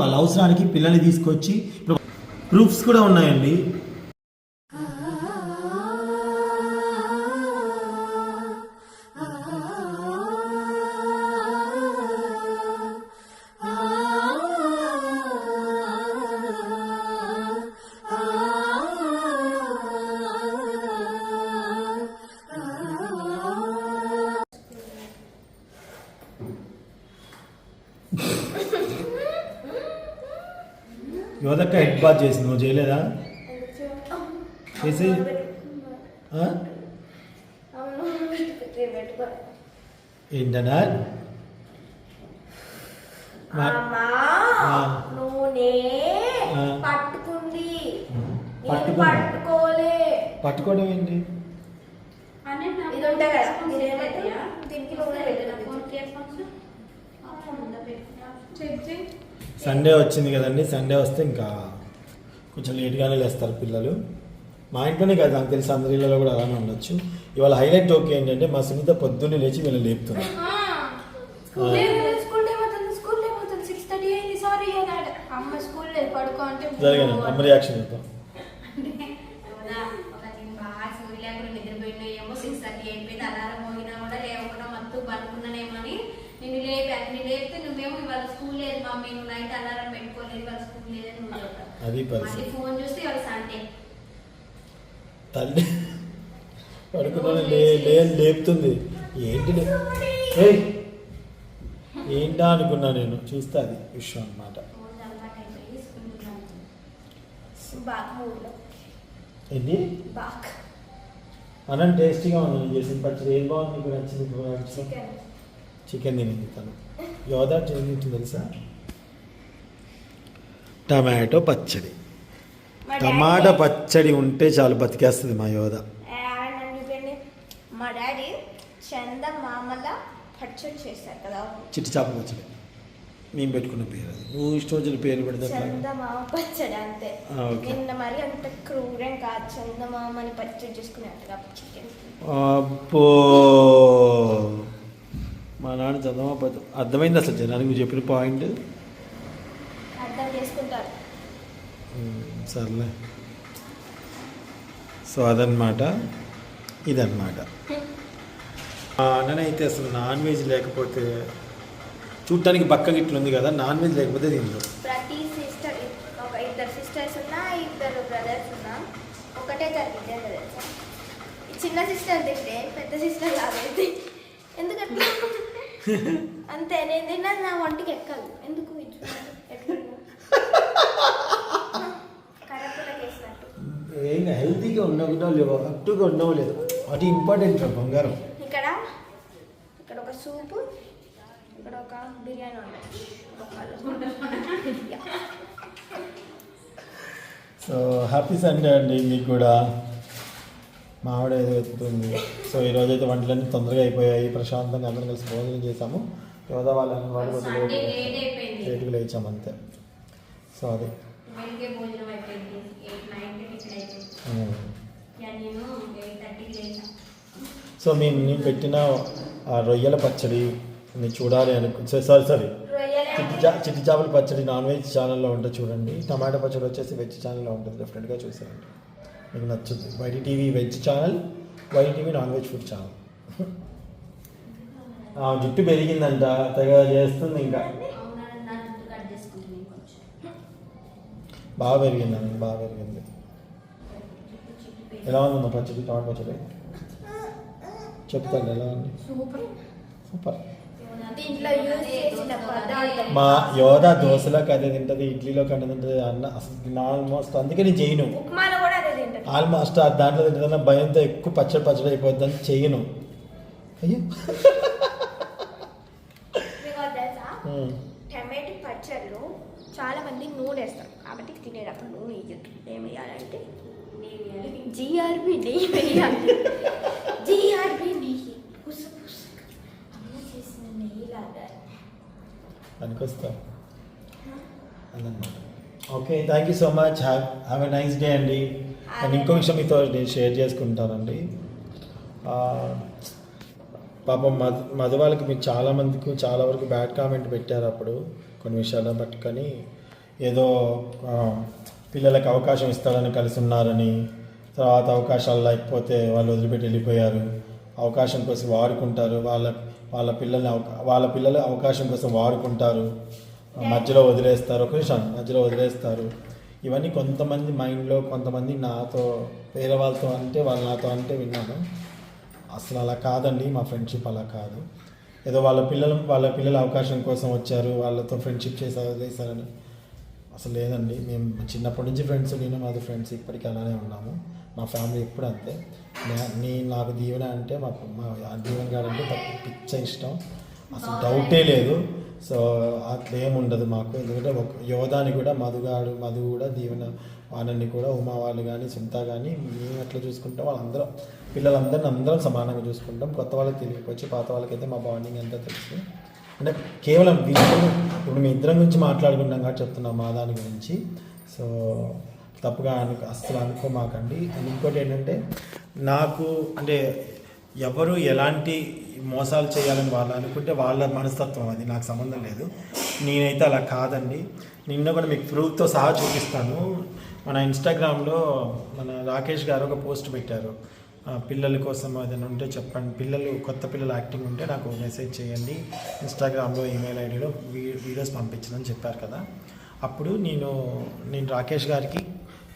వాళ్ళ అవసరానికి పిల్లల్ని తీసుకొచ్చి ప్రూఫ్స్ కూడా ఉన్నాయండి. యువతక్క హెడ్ బాత్ చేసింది? నువ్వు చేయలేదా? చేసి? ఏంటనా పట్టుకోవడం ఏంటి? ఇది ఉంటాయి సండే వచ్చింది కదండి సండే వస్తే ఇంకా కొంచెం లేట్గానే లేస్తారు పిల్లలు. మా ఇంట్లోనే కాదు నాకు తెలిసి అందరి ఇళ్ళలో కూడా అలానే ఉండొచ్చు. ఇవాళ హైలైట్ ఓకే ఏంటంటే మా సునీత పొద్దున్నే లేచి వీళ్ళు లేపుతుంది. అంటే జరగను అమ్మ రియాక్షన్ చెప్తాం అవునా? ఒక నేను బాగా సూర్య లేకుండా నిద్రపోయినా ఏమో సిక్స్ థర్టీ అయిపోయింది అలారం మోగినా కూడా లేవకుండా మత్తు పడుకున్నానేమో అని నిన్ను లేపా నేను లేపితే నువ్వేమో ఇవాళ స్కూల్ లేదు మమ్మీ నువ్వు నైట్ అలారం పెట్టుకోలేదు ఇవాళ స్కూల్ లేదని నువ్వు చెప్పావు అది మళ్ళీ పరిస్థితి ఫోన్ చూస్తే ఇవాళ సండే తల్లి పడుకున్నాను లే లే- లేపుతుంది. ఏంటి ఏంటా అనుకున్నా నేను? చూస్తే అది విషయం అన్నమాట. ఎన్ని ఏంటి? అన్నం టేస్టీగా ఉంది. నేను చేసిన పచ్చడి ఏం బాగుంది? నీకు నచ్చింది నచ్చింది? చికెన్ తినింది తను. యోదా తినింది తెలుసా? టమాటో పచ్చడి. టమాటా పచ్చడి ఉంటే చాలు బతికేస్తుంది మా యోధ. పచ్చడి మా డాడీ చందమామల పచ్చడి చేస్తారు కదా చిట్టి చేప పచ్చడి. మేము పెట్టుకున్న పేరు అది. నువ్వు ఇష్టం వచ్చిన పేరు పెడితే? చందమామ పచ్చడి అంతే. నిన్న మరి అంత క్రూరం కాదు. చందమామని పచ్చడి చేసుకునేట్టుగా చికెన్ అబ్బో! మా నాన్న చదవా పచ్చ అర్థమైంది అసలు జనానికి చెప్పిన పాయింట్. అర్థం చేసుకుంటారు. సర్లే. సో అదనమాట ఇదన్నమాట. మా అన్ననైతే అసలు నాన్ వెజ్ లేకపోతే చూడటానికి బక్క గిట్లు ఉంది కదా నాన్ వెజ్ లేకపోతే తిందు ప్రతి సిస్టర్ ఒక ఇద్దరు సిస్టర్స్ ఉన్నా ఇద్దరు బ్రదర్స్ ఉన్నా ఒకటే జరిగింది చిన్న సిస్టర్ తింటే పెద్ద సిస్టర్ లాగైతే ఎందుకంటే? అంతే నేను తిన్నది నా ఒంటికి ఎక్కదు. ఎందుకు ఇది చూడండి, ఎట్లుందో. కరెక్ట్గా చేసినట్టు ఏం హెల్తీగా ఉన్నావు లేవు అట్టుగా ఉన్నావు లేదు. అది ఇంపార్టెంట్ రా బంగారం. ఇక్కడ ఇక్కడ ఒక సూపు ఇక్కడ ఒక బిర్యానీ సో హ్యాపీ సండే అండి మీకు కూడా. మా ఆవిడ ఏదో ఎత్తుతుంది సో ఈ రోజు అయితే వంటలన్నీ తొందరగా అయిపోయాయి. ప్రశాంతంగా అందరం కలిసి భోజనం చేసాము యోధా వాళ్ళని వాళ్ళు లేట్గా లేచాము అంతే. సో అది. వెళ్తే భోజనం అయిపోయింది. ఎయిట్ నైన్ టికెట్ అయిపోయింది. ఉమ్. ఇక నేను ఎయిట్ థర్టీకి లేచా. సో మేము నేను పెట్టిన ఆ రొయ్యల పచ్చడి మీరు చూడాలి అనుకు సారీ సారీ. చిట్టి చేపల పచ్చడి నాన్ వెజ్ ఛానల్లో ఉంటుంది చూడండి. టమాటా పచ్చడి వచ్చేసి వెజ్ ఛానల్లో ఉంటుంది. డెఫినెట్గా చూసారండి మీకు నచ్చుద్ది. YT TV veg channel YT TV non veg food channel. ఆ జుట్టు పెరిగిందంట. తెగ చేస్తుంది ఇంకా అవునా నా జుట్టు కట్ చేసుకుంటుంది కొంచెం బాగా పెరిగిందండి బాగా పెరిగింది. ఎలా ఉంది పచ్చడి టమాటా పచ్చడి? చెప్తాను ఎలా ఉంది? సూపర్. మా యోధ దోశలోకి అదే తింటుంది ఇడ్లీలోకి అదే తింటుంది అన్న అసలు ఆల్మోస్ట్ అందుకే నేను చేయను. ఆల్మోస్ట్ ఆ దాంట్లో తింటుందన్న భయంతో ఎక్కువ పచ్చడి పచ్చడి అయిపోద్దని చెయ్యను అయ్యో మీకు ఒకటి తెలుసా ఉమ్. టమాటో పచ్చళ్ళు చాలా మంది నూనె వేస్తారు కాబట్టి తినేటప్పుడు నూనె వేయద్దు ఏం వేయాలంటే జిఆర్బి నెయ్యి వేయాలి. జిఆర్బి నెయ్యి. పుస పుస అమ్మ చేసిన నెయ్యి లాగా పనికొస్తా అదన్నమాట okay thank you so much have have a nice day అండి. అండ్ ఇంకో విషయం మీతో నేను షేర్ చేసుకుంటానండి. ఆ, పాపం మధు మధు వాళ్ళకి మీరు చాలా మందికి చాలా వరకు బ్యాడ్ కామెంట్ పెట్టారు అప్పుడు. కొన్ని విషయాలను పట్టుకొని ఏదో పిల్లలకు అవకాశం ఇస్తారని కలిసి ఉన్నారని తర్వాత అవకాశాలు లేకపోతే వాళ్ళు వదిలిపెట్టి వెళ్ళిపోయారు. అవకాశం కోసం వాడుకుంటారు. వాళ్ళ వాళ్ళ పిల్లల్ని వాళ్ళ పిల్లల అవకాశం కోసం వాడుకుంటారు. మధ్యలో వదిలేస్తారు. ఒక నిమిషం మధ్యలో వదిలేస్తారు. ఇవన్నీ కొంతమంది మైండ్లో కొంతమంది నాతో వేరే వాళ్ళతో అంటే వాళ్ళు నాతో అంటే విన్నాను. అసలు అలా కాదండి. మా ఫ్రెండ్షిప్ అలా కాదు. ఏదో వాళ్ళ పిల్లలు వాళ్ళ పిల్లల అవకాశం కోసం వచ్చారు వాళ్ళతో ఫ్రెండ్షిప్ చేశారు చేశారని. అసలు లేదండి. మేము చిన్నప్పటి నుంచి ఫ్రెండ్స్ నేను మాది ఫ్రెండ్స్ ఇప్పటికీ అలానే ఉన్నాము. మా ఫ్యామిలీ ఎప్పుడు అంతే. నీ నాకు దీవెన అంటే మా మా దీవెన గారు అంటే తప్ప పిచ్చ ఇష్టం. అసలు డౌటే లేదు. సో అట్లా ఏముండదు మాకు. ఎందుకంటే ఒక యోధాని కూడా మధుగాడు మధు కూడా దీవెన వానల్ని కూడా ఉమా వాళ్ళు కానీ సుంత కానీ మేము ఎట్లా చూసుకుంటాం? వాళ్ళందరం పిల్లలందరిని అందరం సమానంగా చూసుకుంటాం. కొత్త వాళ్ళకి తెలియకపోవచ్చు పాత వాళ్ళకైతే మా బాండింగ్ అంతా తెలుసు. అంటే కేవలం వీళ్ళు ఇప్పుడు మీ ఇద్దరం గురించి మాట్లాడుకున్నాం కాబట్టి చెప్తున్నాం మా దాని గురించి. సో తప్పుగా అను అస్సలు అనుకోమాకండి. అండ్ ఇంకోటి ఏంటంటే నాకు అంటే ఎవరు ఎలాంటి మోసాలు చేయాలని వాళ్ళు అనుకుంటే వాళ్ళ మనస్తత్వం అది నాకు సంబంధం లేదు. నేనైతే అలా కాదండి. నిన్న కూడా మీకు ప్రూఫ్తో సహా చూపిస్తాను. మన ఇన్స్టాగ్రామ్లో మన రాకేష్ గారు ఒక పోస్ట్ పెట్టారు. పిల్లల కోసం ఏదైనా ఉంటే చెప్పండి. పిల్లలు కొత్త పిల్లలు యాక్టింగ్ ఉంటే నాకు మెసేజ్ చేయండి. ఇన్స్టాగ్రామ్లో ఈమెయిల్ ఐడిలో వీడియోస్ పంపించమని చెప్పారు కదా. అప్పుడు నేను నేను రాకేష్ గారికి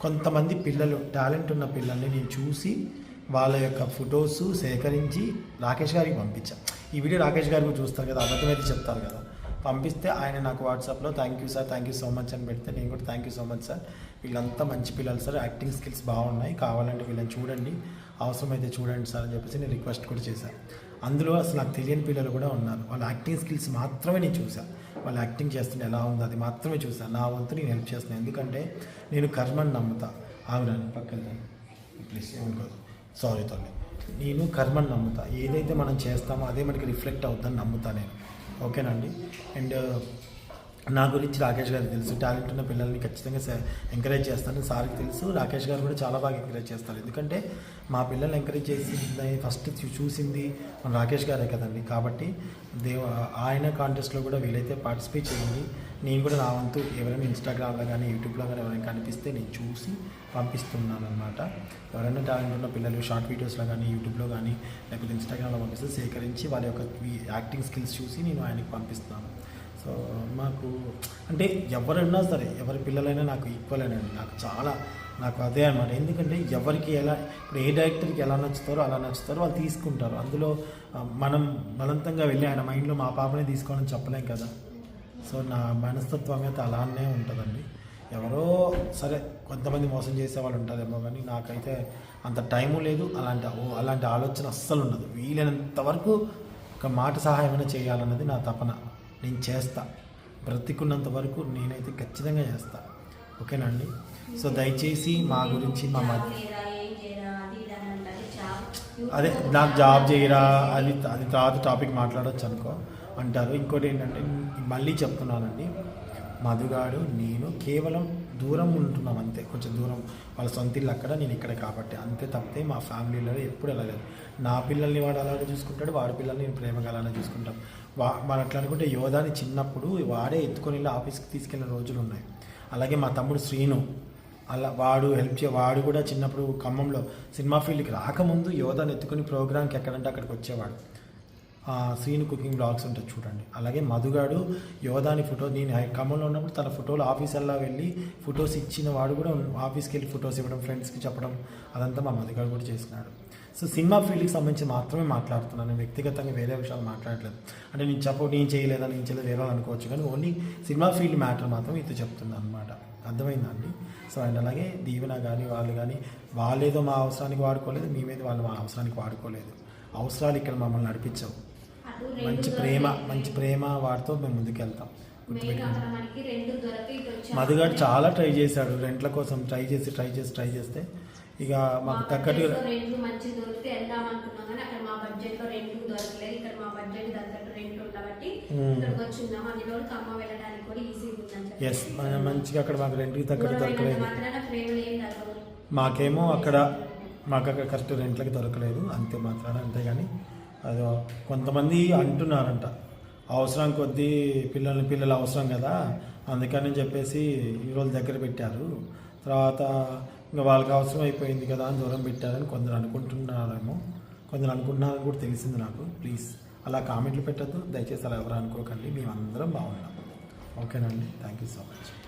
కొంతమంది పిల్లలు టాలెంట్ ఉన్న పిల్లల్ని నేను చూసి వాళ్ళ యొక్క ఫొటోస్ సేకరించి రాకేష్ గారికి పంపించాను ఈ వీడియో రాకేష్ గారు కూడా చూస్తారు కదా అబద్ధమైతే చెప్తారు కదా. పంపిస్తే ఆయన నాకు వాట్సాప్లో thank you sir thank you so much అని పెడితే నేను కూడా thank you so much sir వీళ్ళంతా మంచి పిల్లలు సార్ యాక్టింగ్ స్కిల్స్ బాగున్నాయి. కావాలంటే వీళ్ళని చూడండి. అవసరమైతే చూడండి సార్ అని చెప్పేసి నేను రిక్వెస్ట్ కూడా చేశాను అందులో అసలు నాకు తెలియని పిల్లలు కూడా ఉన్నారు. వాళ్ళ యాక్టింగ్ స్కిల్స్ మాత్రమే నేను చూశాను వాళ్ళు యాక్టింగ్ చేస్తుంటే ఎలా ఉందో అది మాత్రమే చూశాను నా వంతు నేను హెల్ప్ చేస్తున్నాను ఎందుకంటే నేను కర్మని నమ్ముతా. ఆవిడని పక్కన ప్లీజ్ ఏమనుకోదు సారీ తల్లి. నేను కర్మని నమ్ముతా. ఏదైతే మనం చేస్తామో అదే మనకి రిఫ్లెక్ట్ అవుతుందని నమ్ముతా నేను. ఓకేనండి? అండ్ uh, నా గురించి రాకేష్ గారికి తెలుసు. టాలెంట్ ఉన్న పిల్లల్ని ఖచ్చితంగా ఎంకరేజ్ చేస్తాను. సార్కి తెలుసు. రాకేష్ గారు కూడా చాలా బాగా ఎంకరేజ్ చేస్తారు. ఎందుకంటే మా పిల్లల్ని ఎంకరేజ్ చేసింది ఫస్ట్ చూసింది మన రాకేష్ గారే కదండి. కాబట్టి దేవ ఆయన కాంటెస్ట్లో కూడా వీలైతే పార్టిసిపేట్ చేయండి. నేను కూడా నా వంతు ఎవరైనా ఇన్స్టాగ్రామ్లో కానీ యూట్యూబ్లో కానీ ఎవరైనా కనిపిస్తే నేను చూసి పంపిస్తున్నాను అనమాట ఎవరైనా టాలెంట్ ఉన్న పిల్లలు షార్ట్ వీడియోస్లో కానీ యూట్యూబ్లో కానీ లేకపోతే ఇన్స్టాగ్రామ్లో పంపిస్తే సేకరించి వాళ్ళ యొక్క యాక్టింగ్ స్కిల్స్ చూసి నేను ఆయనకి పంపిస్తాను. సో మాకు అంటే ఎవరైనా సరే ఎవరి పిల్లలైనా నాకు ఈక్వల్ అండి. నాకు చాలా నాకు అదే అనమాట ఎందుకంటే ఎవరికి ఎలా ఇప్పుడు ఏ డైరెక్టర్కి ఎలా నచ్చుతారో అలా నచ్చుతారో వాళ్ళు తీసుకుంటారు. అందులో మనం బలవంతంగా వెళ్ళి ఆయన మైండ్లో మా పాపనే తీసుకోవాలని చెప్పలేం కదా. సో నా మనస్తత్వం అయితే అలానే ఉంటుందండి. ఎవరో సరే కొంతమంది మోసం చేసే వాళ్ళు ఉంటారేమో కానీ నాకైతే అంత టైము లేదు. అలాంటి ఓ- అలాంటి ఆలోచన అస్సలు ఉండదు. వీలైనంత వరకు ఒక మాట సహాయమైనా చేయాలన్నది నా తపన. నేను చేస్తా. బ్రతికున్నంత వరకు నేనైతే ఖచ్చితంగా చేస్తా. ఓకేనండి సో దయచేసి మా గురించి మా మధ్య అదే నాకు జాబ్ చేయరా అది అది తర్వాత టాపిక్ మాట్లాడొచ్చు అనుకో అంటారు. ఇంకోటి ఏంటంటే మళ్ళీ చెప్తున్నానండి. మధుగాడు నేను కేవలం దూరం ఉంటున్నాం అంతే. కొంచెం దూరం. వాళ్ళ సొంత ఇల్లు అక్కడ నేను ఇక్కడ కాబట్టి. అంతే తప్పితే మా ఫ్యామిలీలో ఎప్పుడు వెళ్ళలేదు నా పిల్లల్ని వాడు అలానే చూసుకుంటాడు వాడి పిల్లల్ని నేను ప్రేమగా అలానే చూసుకుంటాం. వా మనం అట్లా అనుకుంటే యోధాని చిన్నప్పుడు వాడే ఎత్తుకొని వెళ్ళి ఆఫీస్కి తీసుకెళ్ళిన రోజులు ఉన్నాయి. అలాగే మా తమ్ముడు శ్రీను అలా వాడు హెల్ప్ చే వాడు కూడా చిన్నప్పుడు ఖమ్మంలో సినిమా ఫీల్డ్కి రాకముందు యోధాని ఎత్తుకుని ప్రోగ్రామ్కి ఎక్కడంటే అక్కడికి వచ్చేవాడు. ఆ, శ్రీను కుకింగ్ బ్లాగ్స్ ఉంటుంది చూడండి. అలాగే మధుగాడు యోధాని ఫోటో నేను హై- ఖమ్మంలో ఉన్నప్పుడు తన ఫోటోలు ఆఫీసర్లా వెళ్ళి ఫొటోస్ ఇచ్చిన వాడు కూడా ఆఫీస్కి వెళ్ళి ఫొటోస్ ఇవ్వడం ఫ్రెండ్స్కి చెప్పడం అదంతా మా మధుగాడు కూడా చేసినాడు. సో సినిమా ఫీల్డ్కి సంబంధించి మాత్రమే మాట్లాడుతున్నాను. నేను వ్యక్తిగతంగా వేరే విషయాలు మాట్లాడలేదు. అంటే నేను చెప్పు నేను చేయలేదా నేను చేయలేదు వేరే అనుకోవచ్చు. కానీ ఓన్లీ సినిమా ఫీల్డ్ మ్యాటర్ మాత్రం ఇది చెప్తుంది అనమాట అర్థమైందా అండి? సో అండ్ అలాగే దీవెన కానీ వాళ్ళు కానీ వాళ్ళేదో మా అవసరానికి వాడుకోలేదు మేమేదో వాళ్ళు మా అవసరానికి వాడుకోలేదు. అవసరాలు ఇక్కడ మమ్మల్ని నడిపించవు. మంచి ప్రేమ. మంచి ప్రేమ వాటితో మేము ముందుకెళ్తాం. మధుగాడు చాలా ట్రై చేశాడు రెంట్ల కోసం ట్రై చేసి ట్రై చేసి ట్రై చేస్తే. ఇక మాకు తగ్గట్టుగా బడ్జెట్లో రెండు మంచి దొరికితే వెళ్దాం అనుకున్నాం కానీ అక్కడ మా బడ్జెట్లో రెండు దొరకలేదు. ఇక్కడ మా బడ్జెట్ తగ్గట్టు రెండు ఉండబట్టి మ్మ్. ఇక్కడికి వచ్చిన్నాం అందులో ఖమ్మం వెళ్ళడానికి కూడా ఈజీగా ఉందని ఎస్ మంచిగా అక్కడ మాకు రెంట్కి తగ్గట్టు దొరకలేదు. మాకేమో అక్కడ మాకు అక్కడ కరెక్ట్ రెంట్లకి దొరకలేదు. అంతే మాత్రాన అంతేగాని అదో కొంతమంది అంటున్నారంట. అవసరం కొద్దీ పిల్లల్ని పిల్లలు అవసరం కదా అందుకని చెప్పేసి ఈరోజు దగ్గర పెట్టారు. తర్వాత ఇంకా వాళ్ళకి అవసరం అయిపోయింది కదా అని దూరం పెట్టారని కొందరు అనుకుంటున్నారేమో. కొందరు అనుకుంటున్నారని కూడా తెలిసింది నాకు. ప్లీజ్ అలా కామెంట్లు పెట్టద్దు. దయచేసి అలా ఎవరు అనుకోకండి. మేమందరం బాగున్నాం. ఓకేనండి. Thank you so much.